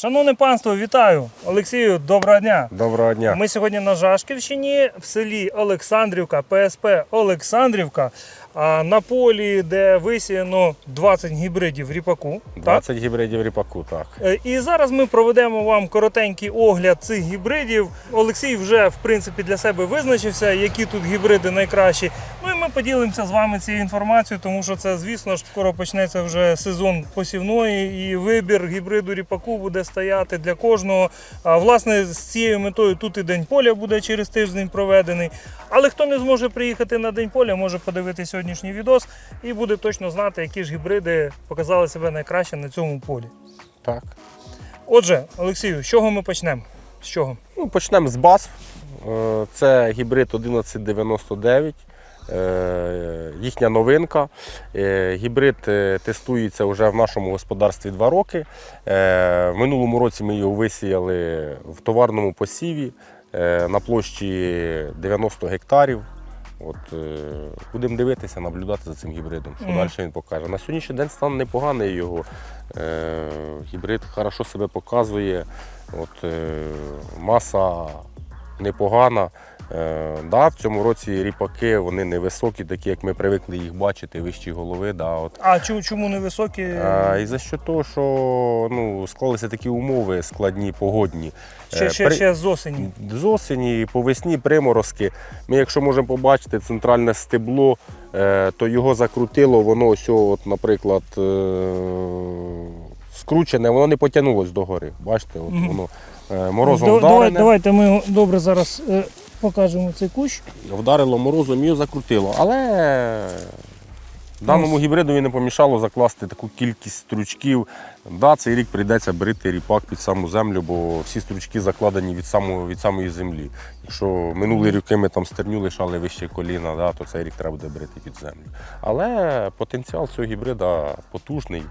Шановне панство, вітаю! Олексію, доброго дня! Доброго дня. Ми сьогодні на Жашківщині в селі Олександрівка, ПСП Олександрівка, на полі, де висіяно 20 гібридів ріпаку. Так? 20 гібридів ріпаку, так. Е, І зараз ми проведемо вам коротенький огляд цих гібридів. Олексій вже в принципі для себе визначився, які тут гібриди найкращі. Ну і ми поділимося з вами цією інформацією, тому що це, звісно ж, скоро почнеться вже сезон посівної, і вибір гібриду ріпаку буде стояти для кожного. Власне з цією метою тут і день поля буде через тиждень проведений. Але хто не зможе приїхати на день поля, може подивитися сьогоднішній відос і буде точно знати, які ж гібриди показали себе найкраще на цьому полі. так. Отже, Олексію, з чого ми почнемо? З чого? Ну, почнемо з баз. Е, Це гібрид 1199. Е, Їхня новинка. Е, Гібрид е, тестується вже в нашому господарстві 2 роки. В минулому році ми його висіяли в товарному посіві на площі 90 гектарів. От, будемо дивитися, наблюдати за цим гібридом. Що Мгм. далі він покаже. На сьогоднішній день стан непоганий його. Е, гібрид хорошо себе показує. От, е, маса непогана. Е, да, в цьому році ріпаки вони невисокі, такі як ми привикли їх бачити, вищі голови. Да, от. А чому, невисокі? А, і за що того, що ну, склалися такі умови складні, погодні. ще, Е, ще, при- ще з осені. з осені, по весні приморозки. Ми, якщо можемо побачити центральне стебло, е, то його закрутило, воно ось, от, наприклад, е, скручене, воно не потягнулось догори. Бачите, от воно е, морозом вдарене, давайте ми його добре зараз е, покажемо цей кущ. вдарило морозом і закрутило. Але даному гібридові не помішало закласти таку кількість стручків. Да, цей рік прийдеться брити ріпак під саму землю, бо всі стручки закладені від, самого, від самої землі. Якщо минулі роки ми там стерню лишали вище коліна, да, то цей рік треба буде брити під землю. Але потенціал цього гібрида потужний.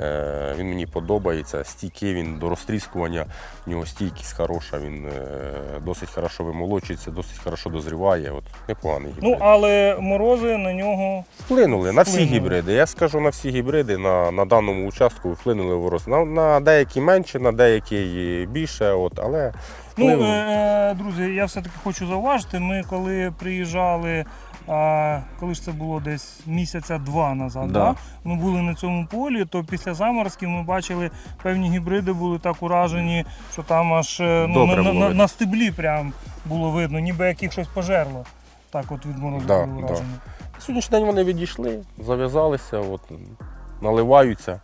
Е, Він мені подобається. Стійкий він до розтріскування, в нього стійкість хороша, він е, досить хорошо вимолочується, досить хорошо дозріває. От непоганий гібрид. Ну, але морози на нього. Вплинули на всі гібриди. Я скажу на всі гібриди на, на даному участку вплинули ворос. На, на деякі менше, на деякі більше, от, але Ну, е, друзі, я все-таки хочу зауважити, ми коли приїжджали. А коли ж це було десь місяця два назад, Да. да. ми були на цьому полі, то після заморозків ми бачили певні гібриди були так уражені, що там аж е, ну, Добре на, на, було на, на стеблі прям було видно, ніби як їх щось пожерло. Так от від морозу Да, були да. уражені. на сьогоднішній день вони відійшли, зав'язалися, от, наливаються.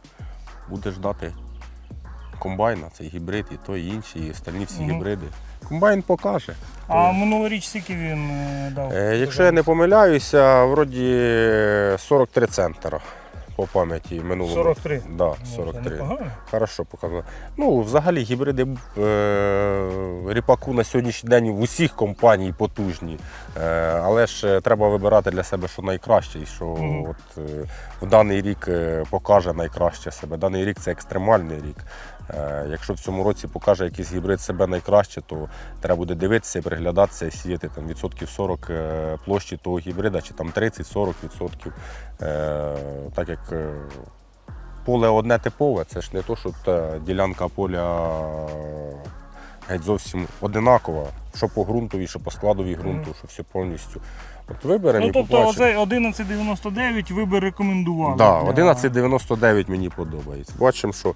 Буде ждати комбайна, цей гібрид, і той, і інший, і остальні всі Мгм. гібриди. Комбайн покаже. А минулоріч скільки він е, дав? Е, Якщо я не помиляюся, вроді 43 центра по пам'яті минулого. 43? Да, Ну, це 43. непогано. Хорошо показано. Ну, взагалі, гібриди е, ріпаку на сьогоднішній день в усіх компаній потужні. Е, але ж е, треба вибирати для себе, що найкраще, і що Мгм. от, е, в даний рік е, покаже найкраще себе. Даний рік це екстремальний рік. Е, якщо в цьому році покаже якийсь гібрид себе найкраще, то треба буде дивитися і приглядатися і сіяти там відсотків 40 е, площі того гібрида, чи там 30-40 відсотків. Е, так як поле одне типове, це ж не то, що та ділянка поля геть зовсім одинакова, що по ґрунтові, що по складові ґрунту, що все повністю. От виберемо Ну, тобто оцей 1199 ви би рекомендували. Да, 1199 мені подобається. Бачимо, що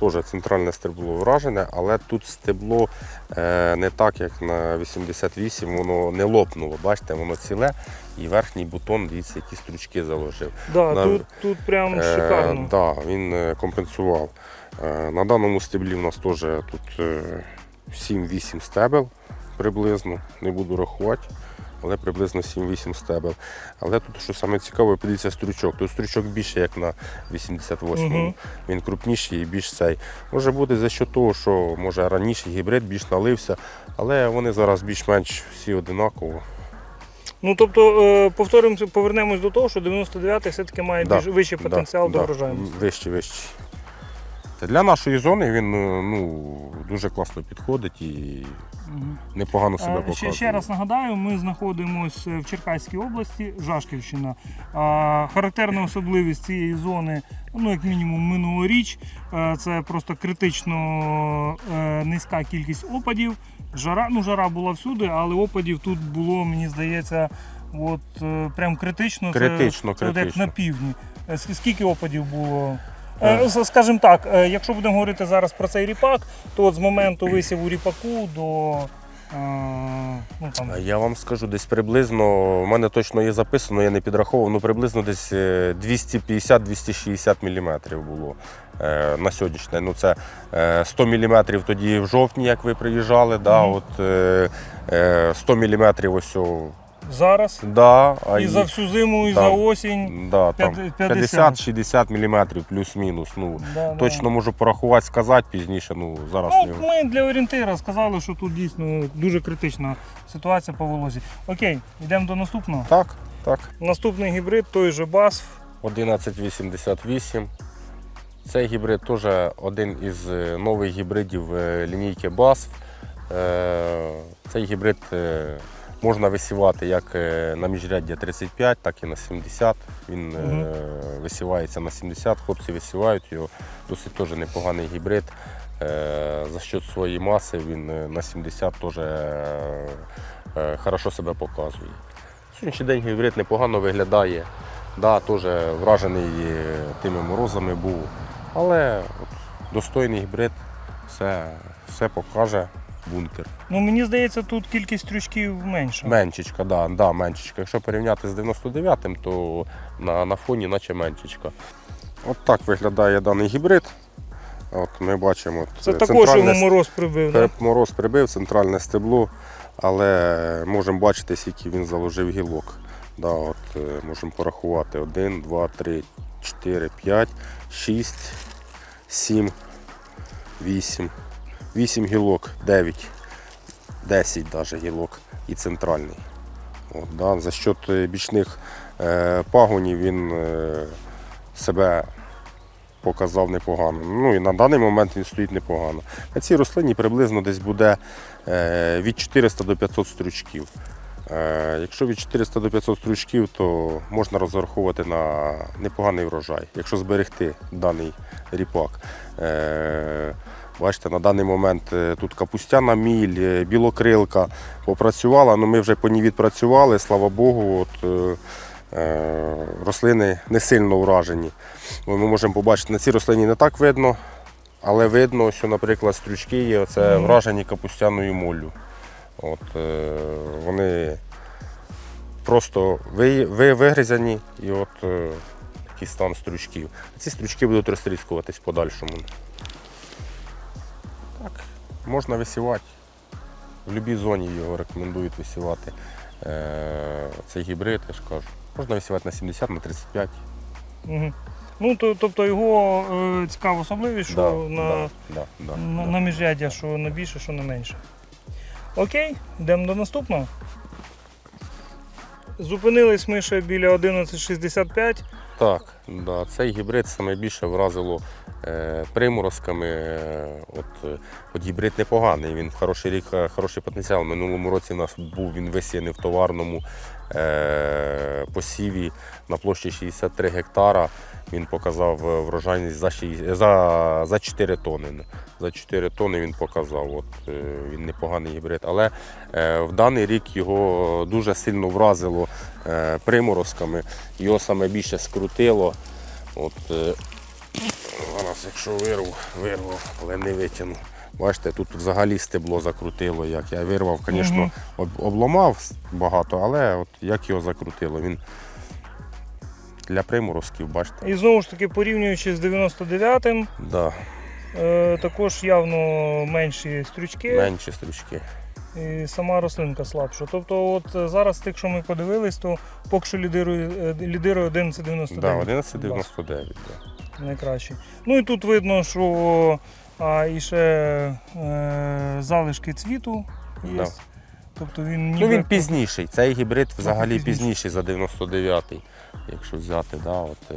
теж центральне стебло вражене, але тут стебло е, не так, як на 88, воно не лопнуло. Бачите, воно ціле і верхній бутон, дивіться, які стручки заложив. Да, На- тут, тут прям Е, шикарно. да, він е, компенсував. Е, на даному стеблі в нас теж тут е, 7-8 стебел приблизно, не буду рахувати. Але приблизно 7-8 стебел. Але тут, що саме цікаве, подивіться стручок. Тут стручок більше, як на 88-му. Мгм. Він крупніший і більш цей. Може бути за що того, що може раніше гібрид більш налився, але вони зараз більш-менш всі одинаково. Ну тобто, е, повторимося, повернемось до того, що 99-й все-таки має Да, більш вищий потенціал Да, до да. Вищий, вищий. Для нашої зони він е, ну, дуже класно підходить і непогано себе Е, показує. Ще, ще раз нагадаю, ми знаходимося в Черкаській області, Жашківщина. Характерна особливість цієї зони, ну як мінімум минулоріч, е, це просто критично е, низька кількість опадів. Жара, ну жара була всюди, але опадів тут було, мені здається, от е, прям критично. Це- Критично, це, як на півдні. Е, Скільки опадів було? Е, с- Скажімо так, е, якщо будемо говорити зараз про цей ріпак, то от з моменту висіву ріпаку до е, ну, там, Я вам скажу, десь приблизно, в мене точно є записано, я не підраховував, ну приблизно десь е, 250-260 мм було е, на сьогоднішній. Ну, це е, 100 мм тоді в жовтні, як ви приїжджали, да, Мгм. от, е, е, 100 мм ось зараз. да, а І за всю зиму, і да. за осінь. да, там 50. 50-60 мм плюс-мінус. Ну, Да, да. точно можу порахувати, сказати пізніше, ну зараз Ну, не ми для орієнтира сказали, що тут дійсно дуже критична ситуація по волозі. Окей, йдемо до наступного. Так, так. Наступний гібрид, той же BASF. 1188. Цей гібрид теж один із е, нових гібридів е, лінійки BASF. Е, Цей гібрид е, можна висівати як е, на міжряддя 35, так і на 70. Він Мгм. висівається на 70, хлопці висівають його. Досить теж непоганий гібрид. Е, За счет своєї маси він на 70 теж хорошо себе показує. Сьогоднішній день гібрид непогано виглядає. Да, теж вражений тими морозами був. Але от, достойний гібрид, все, все покаже бункер. Ну мені здається, тут кількість стрючків менша. Менчичка, да, да, менчичка. Якщо порівняти з 99-м, то на, на фоні наче менчичка. От так виглядає даний гібрид. От ми бачимо. Це е, також його мороз прибив. Да? Мороз прибив центральне стебло, але можемо бачити, скільки він заложив гілок. Да, от, е, можемо порахувати 1, 2, 3, 4, 5, 6, 7, 8. 8 гілок, 9, 10 навіть гілок і центральний. От, да, за счет е, бічних е, пагонів він е, себе показав непогано. Ну і на даний момент він стоїть непогано. На цій рослині приблизно десь буде е, від 400 до 500 стручків. Е, Якщо від 400 до 500 стручків, то можна розраховувати на непоганий врожай, якщо зберегти даний ріпак. Е, Бачите, на даний момент е, тут капустяна міль, е, білокрилка попрацювала, але ми вже по ній відпрацювали, слава Богу. От, е, е, рослини не сильно вражені. Ми можемо побачити, на цій рослині не так видно, але видно, що, наприклад, стрючки є це вражені капустяною моллю. От, е, вони просто ви, ви, вигризані і от е, такий стан стрючків. Ці стрючки будуть розтріскуватись в подальшому. Можна висівати. В будь-якій зоні його рекомендують висівати. Е, цей гібрид, я ж кажу. Можна висівати на 70, на 35. Угу. Ну, то, тобто його е, цікава особливість, що Да, на, да, да, на, да. на міжряддя, що на більше, що на менше. Окей, йдемо до наступного. Зупинились ми ще біля 1165. Так, да, цей гібрид саме більше вразило приморозками. Е, от, е, от гібрид непоганий, він хороший рік, е, хороший потенціал. Минулому році у нас був він висіяний в товарному е, посіві на площі 63 гектара. Він показав е, врожайність за, шість- за, за 4 тони. За 4 тони він показав. От, е, він непоганий гібрид. Але е, в даний рік його дуже сильно вразило е, приморозками. Його саме більше скрутило. От, е, зараз, якщо вирву, вирвав, але не витягну. Бачите, тут взагалі стебло закрутило. Як я вирвав, звісно, обламав багато, але от як його закрутило, він для приморозків, бачите. І знову ж таки, порівнюючи з 99-м, Да, е, також явно менші стрючки менші стрічки. і сама рослинка слабша. Тобто, от е, зараз з тих, що ми подивились, то поки що лідирує, е, лідирує 1199. Да, 1199. Да. Найкращий. Ну і тут видно, що а, і ще е, залишки цвіту є. Да. Тобто він Ну він пізніший. Цей гібрид взагалі пізніший. пізніший за 99-й. якщо взяти. Да, от, е,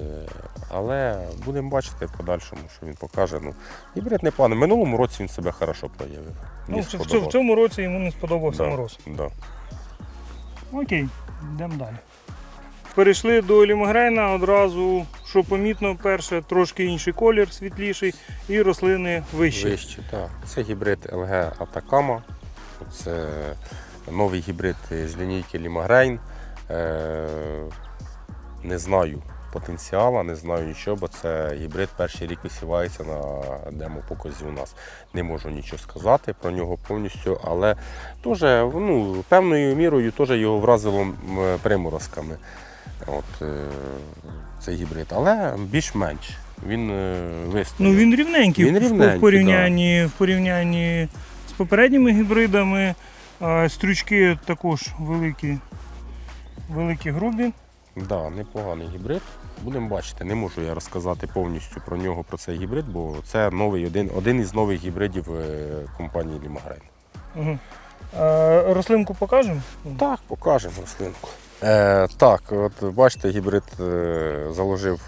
але будемо бачити в подальшому, що він покаже. Ну, гібрид не пане. Минулому році він себе хорошо проявив. Ну, в, в цьому році йому не сподобався Да, мороз. Да. Окей, йдемо далі. Перейшли до лімогрейна одразу, що помітно, перше, трошки інший колір, світліший, і рослини вищі. Вище, так. Це гібрид LG Atacama. Це новий гібрид з лінійки Limagrein. Е, Не знаю потенціалу, не знаю нічого, бо це гібрид перший рік висівається на демо-показі у нас. Не можу нічого сказати про нього повністю, але теж, ну, певною мірою теж його вразило приморозками. От, е, цей гібрид, але більш-менш. Він е, вистояв. Ну він рівненький, Він рівненький, в, порівнянні, в порівнянні з попередніми гібридами. Стрючки також великі, великі грубі. Да, непоганий гібрид. Будемо бачити. Не можу я розказати повністю про нього, про цей гібрид, бо це новий один, один із нових гібридів е, компанії Лімагрейн. Угу. Рослинку покажемо? Так, покажемо рослинку. Е, так, от бачите, гібрид е, заложив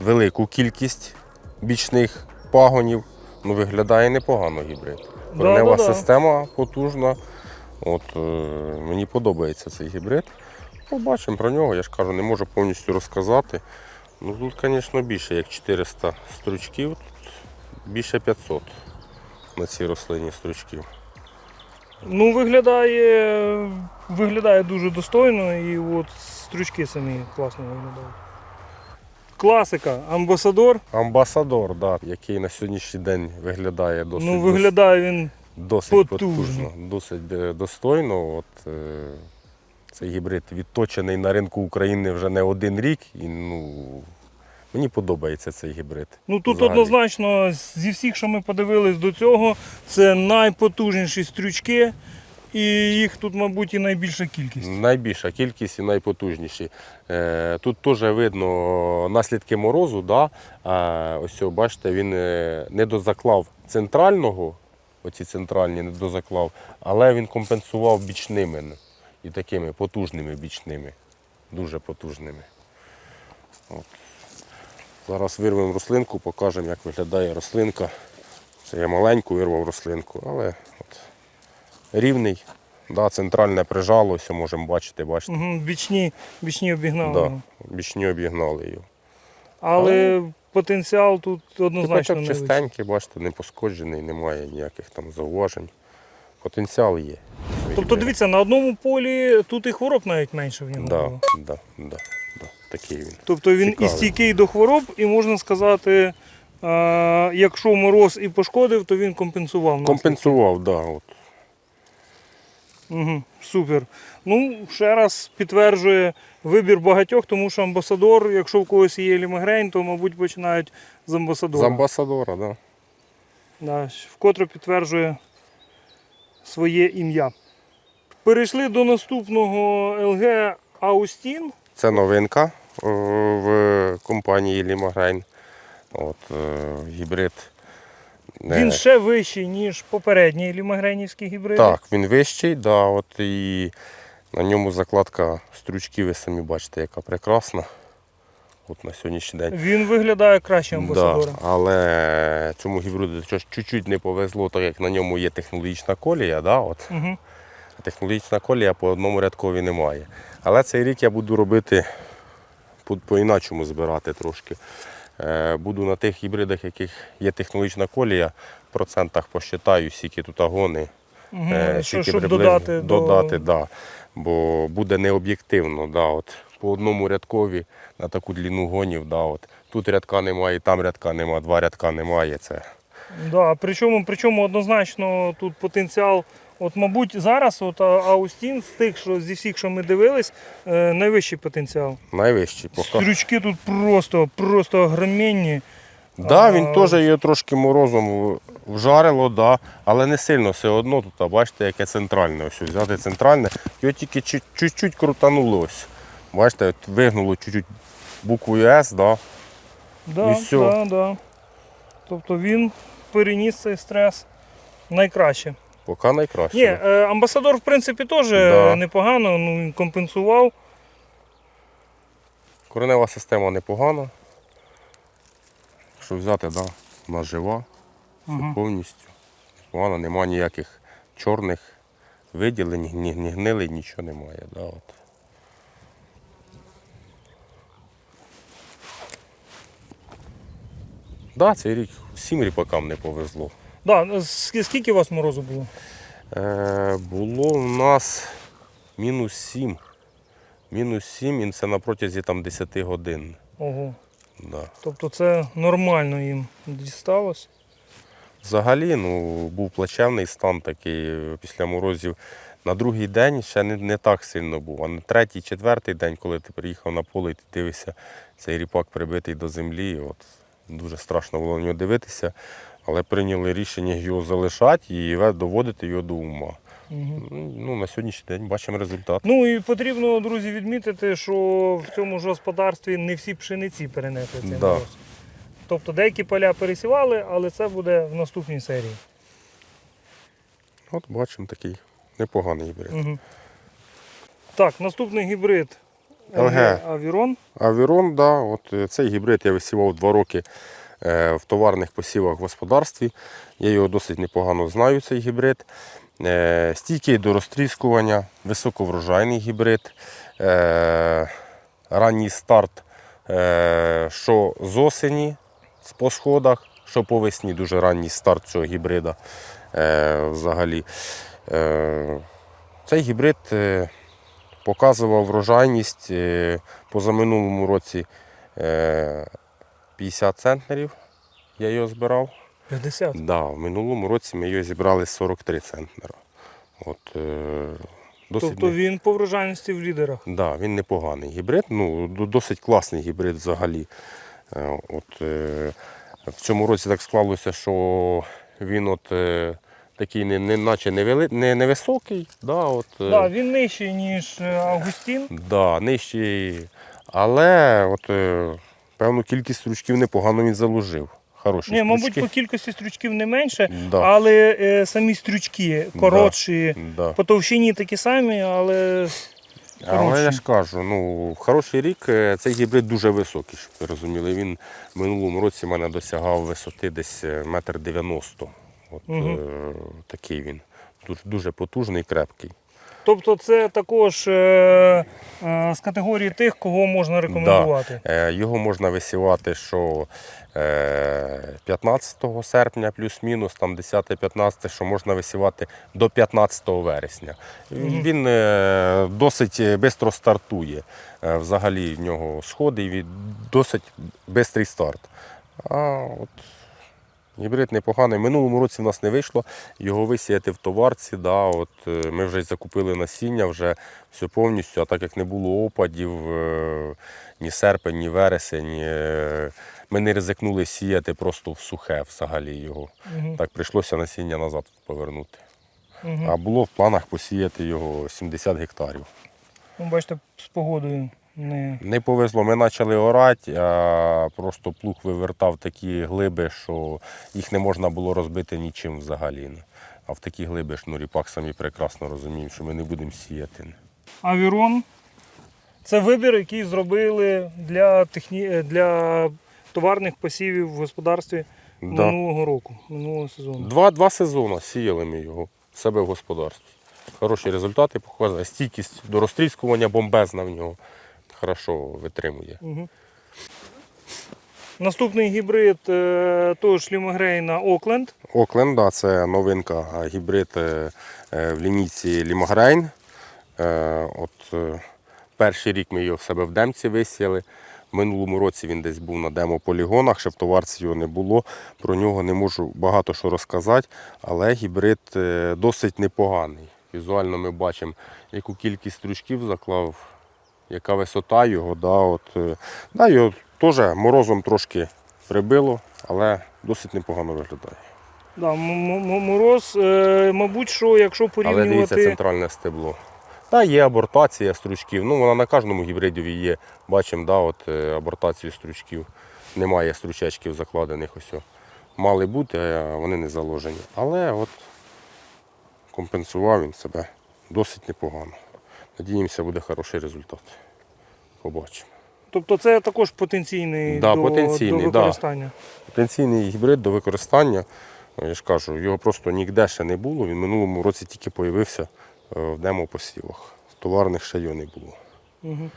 велику кількість бічних пагонів. Ну, виглядає непогано гібрид. Коренева Да-да-да. система потужна. От, е, мені подобається цей гібрид. Побачимо про нього, я ж кажу, не можу повністю розказати. Ну, тут, звісно, більше, як 400 стручків, тут більше 500 на цій рослині стручків. Ну, виглядає, виглядає дуже достойно і от стручки самі класно виглядають. Класика, амбасадор. Амбасадор, да, який на сьогоднішній день виглядає досить, ну, виглядає він. досить потужно. потужно, досить е, достойно. От, е, цей гібрид відточений на ринку України вже не один рік. І, ну, мені подобається цей гібрид. Ну тут Взагалі. однозначно зі всіх, що ми подивились до цього, це найпотужніші стрючки, і їх тут, мабуть, і найбільша кількість. Найбільша кількість і найпотужніші. Е, Тут теж видно наслідки морозу. Да? Ось цього, бачите, він е, не дозаклав центрального, оці центральні не дозаклав, але він компенсував бічними і такими потужними бічними, дуже потужними. От. Зараз вирвемо рослинку, покажемо, як виглядає рослинка. Це я маленьку вирвав рослинку, але от, рівний. Да, центральне прижало, ось можемо бачити, бачите. Угу, бічні, бічні обігнали. Да, його. бічні обігнали його. Але потенціал тут однозначно не чистенький, бачите, не пошкоджений, немає ніяких там зауважень. Потенціал є. Тобто, дивіться, на одному полі тут і хвороб навіть менше в нього. Да, було. да, да, да. Такий він. Тобто він і стійкий до хвороб, і можна сказати, е, якщо мороз і пошкодив, то він компенсував. Компенсував, да, от. Угу, супер. Ну, ще раз підтверджує вибір багатьох, тому що амбасадор, якщо в когось є лімагрейн, то, мабуть, починають з амбасадора. З амбасадора, да. Да, вкотре підтверджує своє ім'я. Перейшли до наступного LG Austin. Це новинка в компанії Лімаграйн. От, е, гібрид. е, Він ще вищий, ніж попередній лімагрейнівський гібрид. Так, він вищий, да, от і на ньому закладка стручків, ви самі бачите, яка прекрасна. От на сьогоднішній день. Він виглядає краще Да, амбасадора. але цьому гібриду чуть-чуть не повезло, так як на ньому є технологічна колія. Да, от. Угу. Технологічна колія по одному рядкові немає. Але цей рік я буду робити по-іначому збирати трошки. Е, Буду на тих гібридах, яких є технологічна колія, в процентах посчитаю, скільки тут агони. Угу. Що, щоб додати, додати до... да. бо буде необ'єктивно. Да, от. По одному рядкові на таку длину гонів. Да, от. Тут рядка немає, там рядка немає, два рядка немає. Це Да, причому, причому однозначно тут потенціал. От, мабуть, зараз от Аустін з тих, що зі всіх, що ми дивились, е, найвищий потенціал. найвищий. Поки. Стрючки тут просто, просто огроменні. Да, він теж її трошки морозом вжарило, да, але не сильно все одно тут, а бачите, яке центральне. Ось взяти центральне, його тільки чуть- чуть-чуть крутануло ось. Бачите, от вигнуло чуть-чуть буквою С, да. Да, І всьо. да, да. Тобто він переніс цей стрес найкраще. Поки найкраще. Ні, е, амбасадор, в принципі, теж Да. непогано, ну, він компенсував. Коренева система непогана. Якщо взяти, да, вона жива, все Мгм. повністю. Вона нема ніяких чорних виділень, ні, ні гнили, нічого немає. Да, от. Да, цей рік всім ріпакам не повезло. Да, скільки у вас морозу було? Е, було у нас мінус 7. Мінус 7 і це на протязі там, 10 годин. Ого. Да. Тобто це нормально їм дісталось. Взагалі, ну, був плачевний стан такий е, після морозів. На другий день ще не, не так сильно був. А на третій, четвертий день, коли ти приїхав на поле і ти дивишся, цей ріпак прибитий до землі. От, дуже страшно було на нього дивитися, але прийняли рішення його залишати і доводити його до ума. Угу. Ну, на сьогоднішній день бачимо результат. Ну і потрібно, друзі, відмітити, що в цьому ж господарстві не всі пшениці перенесли цей Да. мороз. Тобто деякі поля пересівали, але це буде в наступній серії. От бачимо такий непоганий гібрид. Угу. Так, наступний гібрид. LG Авірон. Авірон, да, от е, цей гібрид я висівав два роки в товарних посівах в господарстві. Я його досить непогано знаю, цей гібрид. Е, Стійкий до розтріскування, високоврожайний гібрид. Е, Ранній старт, е, що з осені по сходах, що по весні дуже ранній старт цього гібрида е, взагалі. Е, Цей гібрид е, показував врожайність е, позаминулому році е, 50 центнерів. Я його збирав. 50. Да, в минулому році ми його зібрали 43 центнера. От, е, досить Тобто не- він по врожайності в лідерах. Да, він непоганий гібрид, ну, досить класний гібрид взагалі. Е, От, е, в цьому році так склалося, що він от, е, такий не, не, наче невели, не, невисокий. Да, от, е, Да, він нижчий, ніж е, Августін. Да, нижчий. Але от, е, певну кількість стручків непогано він заложив. Хороші Ні, мабуть, стручки. по кількості стручків не менше, Да. але е, самі стрючки коротші, Да. по товщині такі самі, але Але я ж кажу, ну, хороший рік е, цей гібрид дуже високий, щоб ви розуміли. Він в минулому році в мене досягав висоти десь е, метр дев'яносто. От Мгм. е, такий він. Дуже, дуже потужний, крепкий. Тобто це також е, е, з категорії тих, кого можна рекомендувати. Е, Його можна висівати, що е, 15 серпня плюс-мінус, там 10-15, що можна висівати до 15 вересня. Він е, досить швидко стартує. Е, Взагалі в нього сходи, і досить швидкий старт. А от гібрид непоганий. Минулому році в нас не вийшло його висіяти в товарці. Да, от, е, ми вже закупили насіння, вже все повністю, а так як не було опадів, е, ні серпень, ні вересень, е, ми не ризикнули сіяти просто в сухе взагалі його. Мгм. Так прийшлося насіння назад повернути. Мгм. А було в планах посіяти його 70 гектарів. Ну, бачите, з погодою не. Не повезло, ми почали орати, а просто плуг вивертав такі глиби, що їх не можна було розбити нічим взагалі. А в такі глиби ж ну, ріпак самі прекрасно розуміємо, що ми не будемо сіяти. Авірон це вибір, який зробили для, техні... для товарних посівів в господарстві Да. минулого року, минулого сезону. Два, два сезони сіяли ми його в себе в господарстві. Хороші результати показує. Стійкість до розтріскування бомбезна в нього. Хорошо витримує. Угу. Наступний гібрид е, того Лімагрейна Окленд. Окленд, да, це новинка, гібрид е, е, в лінійці Лімагрейн. Е, От, перший рік ми його в себе в демці висіяли. В минулому році він десь був на демо-полігонах, ще в товарці його не було. Про нього не можу багато що розказати, але гібрид досить непоганий. Візуально ми бачимо, яку кількість стручків заклав, яка висота його. Да, от, е, да, його теж морозом трошки прибило, але досить непогано виглядає. Да, мороз, е, мабуть, що якщо Але дивіться центральне стебло. Та є абортація стручків. Ну, вона на кожному гібридові є. Бачимо, да, от, е, абортацію стручків. Немає стручечків закладених. Ось. Мали бути, а вони не заложені. Але от компенсував він себе досить непогано. Надіємося, буде хороший результат. Побачимо. Тобто це також потенційний, Да, до, потенційний, до да. Потенційний гібрид до використання. Ну, Я ж кажу, його просто ніде ще не було. Він минулому році тільки з'явився в демопосівах. Товарних ще його не було. Угу.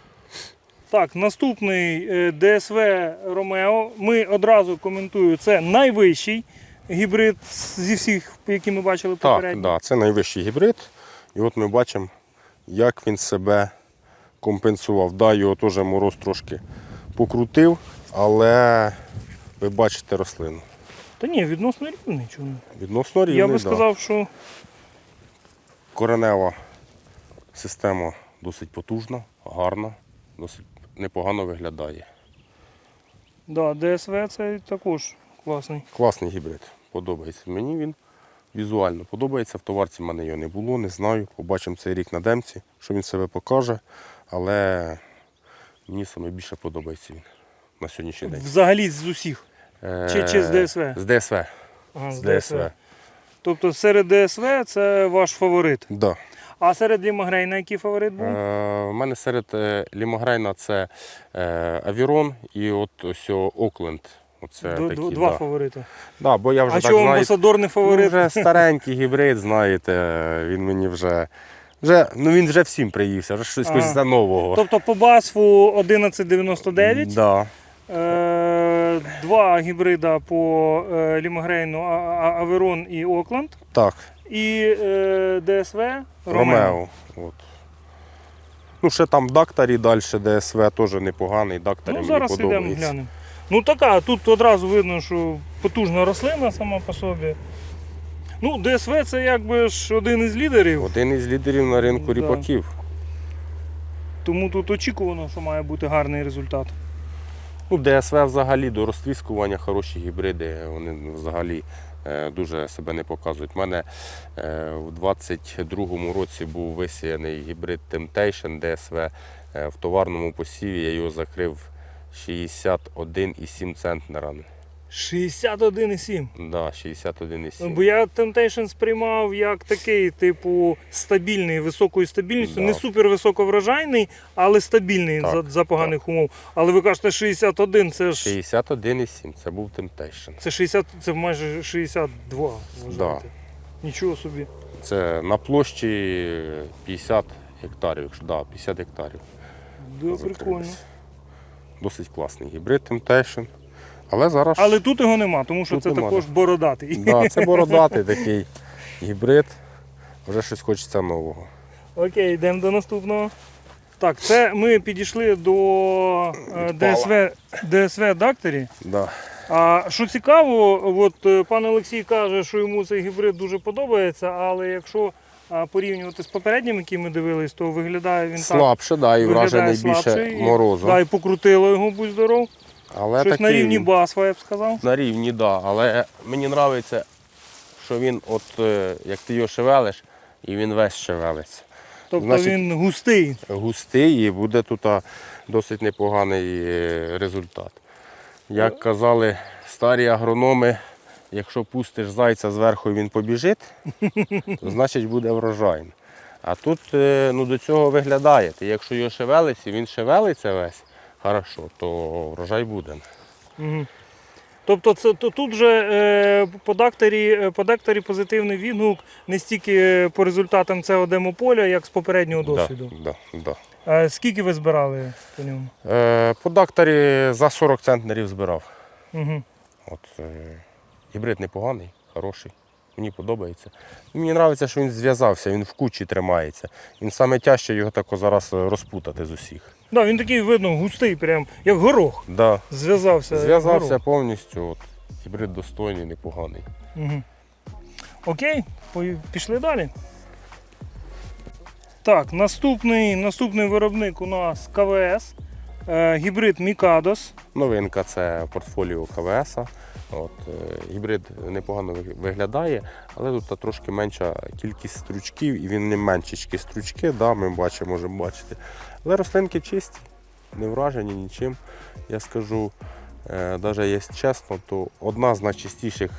Так, наступний е, ДСВ Ромео. Ми одразу коментую, це найвищий гібрид зі всіх, які ми бачили Так, попередньо. да, це найвищий гібрид. І от ми бачимо, як він себе компенсував. Да, його теж мороз трошки покрутив, але ви бачите рослину. Та ні, відносно рівний. Чому? Відносно рівний, Я би да. сказав, що коренева система досить потужна, гарна, досить непогано виглядає. да, ДСВ це також класний. Класний гібрид. Подобається. Мені він візуально подобається. В товарці в мене його не було, не знаю. Побачимо цей рік на демці, що він себе покаже. Але мені саме більше подобається він на сьогоднішній день. Взагалі з усіх. Чи- чи з Е, ДСВ? З ДСВ. Ага, З ДСВ. Тобто серед ДСВ це ваш фаворит. Да. А серед Лімагрейна який фаворит був? Е, У мене серед е, лімогрейна це е, Авірон і от ось Окленд. Оце Д- такі, Два да. фаворити. Да, бо я вже А так що амбасадор не Ну, вже старенький гібрид, знаєте, він мені вже. Вже, ну він вже всім приївся, вже щось Ага. хочеться нового. Тобто по басфу 1199, Да, е, два гібрида по е, А- Аверон і Окленд, так, і е, ДСВ Ромео. Ромео. От. Ну, ще там Дактарі далі, ДСВ теж непоганий, Дактарі Ну, мені зараз йдемо глянемо. Ну така, тут одразу видно, що потужна рослина сама по собі. Ну, ДСВ це якби ж один із лідерів, Один із лідерів на ринку Да. ріпаків. тому тут очікувано, що має бути гарний результат. Ну, ДСВ взагалі до розтріскування хороші гібриди, вони взагалі е, дуже себе не показують. У мене е, в 22-му році був висіяний гібрид Temptation ДСВ е, в товарному посіві. Я його закрив 61,7 центнера. 61,7. Да, 61,7. Бо я Temptation сприймав як такий, типу, стабільний, високою стабільністю, Да. не супер високоврожайний, але стабільний Так, за, за поганих умов. Але ви кажете 61, це ж 61,7 це був Temptation. це 60, це майже 62. Вважаєте. Нічого собі. Це на площі 50 гектарів. якщо- Да, 50 гектарів. Да, прикольно. Досить класний гібрид Temptation. Але зараз Але тут його нема, тому що Тут це нема, також бородатий. да, це бородатий такий гібрид. Вже щось хочеться нового. Окей, йдемо до наступного. Так, це ми підійшли до е, ДСВ, ДСВ Дактері. Да. А що цікаво, от е, пан Олексій каже, що йому цей гібрид дуже подобається, але якщо порівнювати з попереднім, який ми дивились, то виглядає він Слабше, да, і так. вражений більше слабший. морозу. Да, і покрутило його, будь здоров. Але Щось на рівні басва, я б сказав. На рівні, да. Але мені подобається, що він, от е, як ти його шевелиш, і він весь шевелиться. Тобто Значить- він густий. Густий і буде тут досить непоганий е, результат. Як казали старі агрономи, якщо пустиш зайця зверху і він побіжить, то значить буде врожайно. А тут е, ну, до цього виглядає. Ти Якщо його шевелиться, він шевелиться весь, хорошо, то врожай буде. Угу. Тобто це, то, тут же е, по, дакторі, е, по дакторі позитивний відгук не стільки по результатам цього демополя, як з попереднього досвіду. Да, да, да. А скільки ви збирали по ньому? Е, по дакторі за 40 центнерів збирав. Угу. От, е, гібрид непоганий, хороший. Мені подобається. Мені подобається, що він зв'язався, він в кучі тримається. Він саме тяжче його тако зараз е, розпутати з усіх. Да, він такий видно густий, прям як горох. Да. Зв'язався. Зв'язався горох. повністю. От, гібрид достойний, непоганий. Угу. Окей, пішли далі. Так, наступний, наступний виробник у нас КВС. Е, гібрид Мікадос. Новинка це портфоліо КВС. От, е, гібрид непогано виглядає, але тут трошки менша кількість стручків і він не меншечки стручки, да, ми бачимо, можемо бачити. Але рослинки чисті, не вражені нічим. Я скажу, навіть є чесно, то одна з найчистіших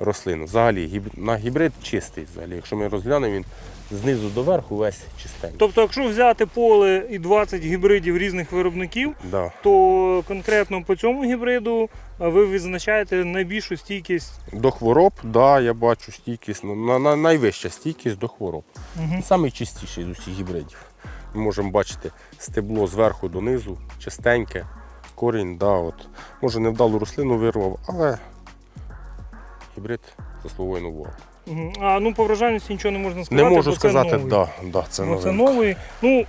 рослину. Взагалі, гіб- на гібрид чистий. Взагалі. Якщо ми розглянемо, він знизу до верху весь чистенький. Тобто, якщо взяти поле і 20 гібридів різних виробників, Да. то конкретно по цьому гібриду ви відзначаєте найбільшу стійкість. До хвороб, да, я бачу стійкість, ну, на, на, найвища стійкість до хвороб. Угу. Самий з усіх гібридів. Ми можемо бачити стебло зверху донизу, чистеньке, корінь, да, от. може невдалу рослину вирвав, але гібрид заслуговує увагу. Угу. А ну по вражальності нічого не можна сказати. Не можу бо це сказати, новий. да, да, це, Бо це новий. Ну,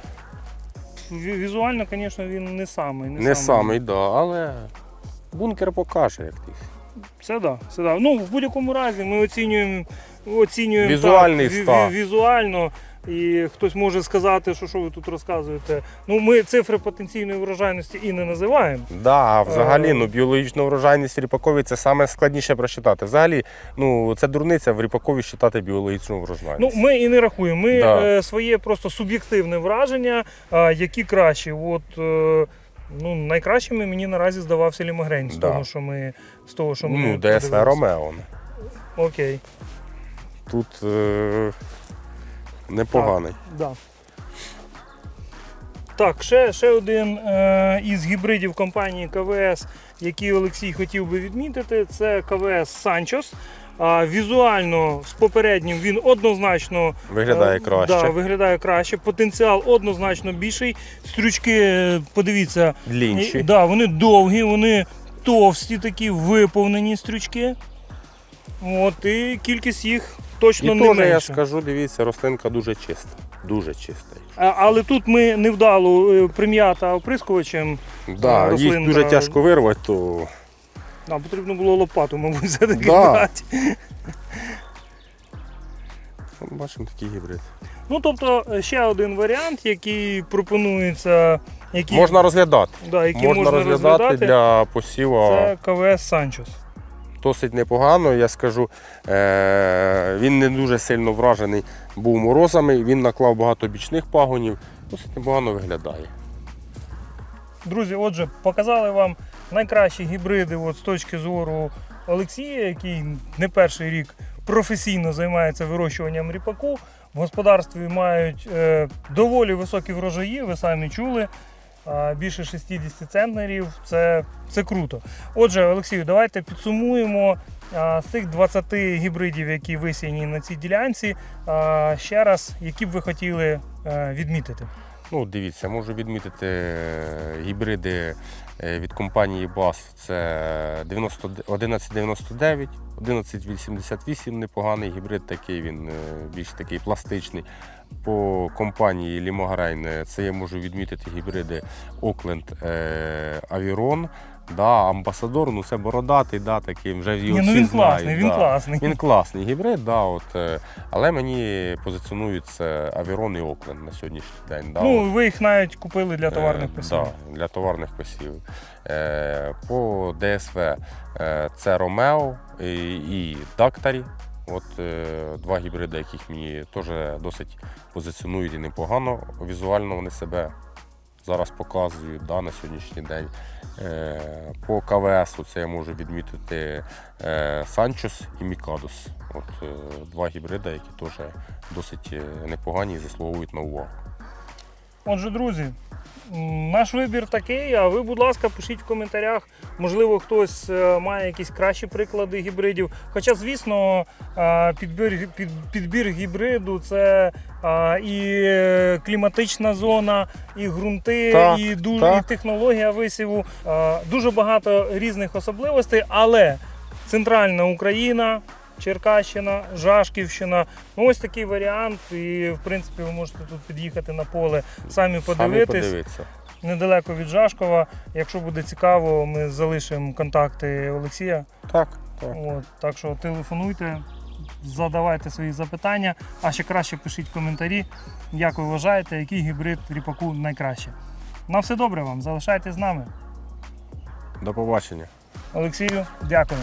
візуально, звісно, він не самий. Не, Не самий, да, але бункер покаже, як ти. Це да, це да. Ну, в будь-якому разі ми оцінюємо, оцінюємо Візуальний так, стан. ві- візуально. І хтось може сказати, що що ви тут розказуєте. Ну, ми цифри потенційної врожайності і не називаємо. Да, а взагалі Е. ну, біологічну врожайність ріпакові це саме складніше просчитати. Взагалі, ну, це дурниця в ріпакові вважати біологічну врожайність. Ну, ми і не рахуємо. Ми Да. е, своє просто суб'єктивне враження, які кращі. От, е, ну, найкращими мені наразі здавався лімагрень з Да. того, що ми з того, що ми ну, ДСВ подивилися. Ромео. Окей. Тут е, непоганий. Да. Так, ще, ще один е, із гібридів компанії КВС, який Олексій хотів би відмітити, це КВС Санчос. А, візуально з попереднім він однозначно Виглядає е, краще. Да, виглядає краще. Потенціал однозначно більший. Стрючки, е, подивіться, Длінші. да, вони довгі, вони товсті, такі виповнені стрючки. От, і кількість їх точно І не менше. я скажу, дивіться, рослинка дуже чиста. Дуже чиста. А- Але тут ми невдало е, прим'ята оприскувачем. Да, їх рослинка- дуже тяжко вирвати, то А, потрібно було лопату, мабуть, все-таки Да. брати. бачимо такий гібрид. Ну, тобто, е, ще один варіант, який пропонується, який, Можна розглядати. да, який можна, можна, розглядати, розглядати, для посіву. це КВС Санчос. Досить непогано. Я скажу, е- він не дуже сильно вражений був морозами, він наклав багато бічних пагонів, досить непогано виглядає. Друзі, отже, показали вам найкращі гібриди от, з точки зору Олексія, який не перший рік професійно займається вирощуванням ріпаку. В господарстві мають е, доволі високі врожаї, ви самі чули. Більше 60 центнерів це, це круто. Отже, Олексію, давайте підсумуємо з цих 20 гібридів, які висіяні на цій ділянці. Ще раз, які б ви хотіли е, відмітити. Ну, дивіться, можу відмітити е, гібриди е, від компанії BAS. Це 1199, 1188 непоганий гібрид, такий він більш такий пластичний. По компанії Лімограйн е, це я можу відмітити гібриди Окленд Авірон. Да, амбасадор, ну це бородатий, да, такий, вже його Ні, ну всі він знають, класний, він да. класний. Він класний гібрид, да, от, е, але мені позиціонують це Авірон і Окленд на сьогоднішній день. Да, от. Ну, ви їх навіть купили для Е, товарних посівів. Да, для товарних посівів. Е, По ДСВ е, це Ромео і, і Дактарі. От е, два гібриди, яких мені теж досить позиціонують і непогано. Візуально вони себе зараз показують да, на сьогоднішній день. Е, По КВС це я можу відмітити е, Санчос і Мікадос. От два гібриди, які теж досить непогані і заслуговують на увагу. Отже, друзі, наш вибір такий. А ви, будь ласка, пишіть в коментарях. Можливо, хтось е, має якісь кращі приклади гібридів. Хоча, звісно, е, підбір, під, підбір гібриду це е, і кліматична зона, і ґрунти, Так, і, ду- так. і технологія висіву. Дуже багато різних особливостей, але центральна Україна. Черкащина, Жашківщина. Ну, ось такий варіант. І в принципі ви можете тут під'їхати на поле, самі Самі подивитись подивитися. недалеко від Жашкова. Якщо буде цікаво, ми залишимо контакти Олексія. Так, так. От, так що телефонуйте, задавайте свої запитання, а ще краще пишіть коментарі, як ви вважаєте, який гібрид ріпаку найкраще. На все добре вам, залишайтесь з нами. До побачення. Олексію, дякую.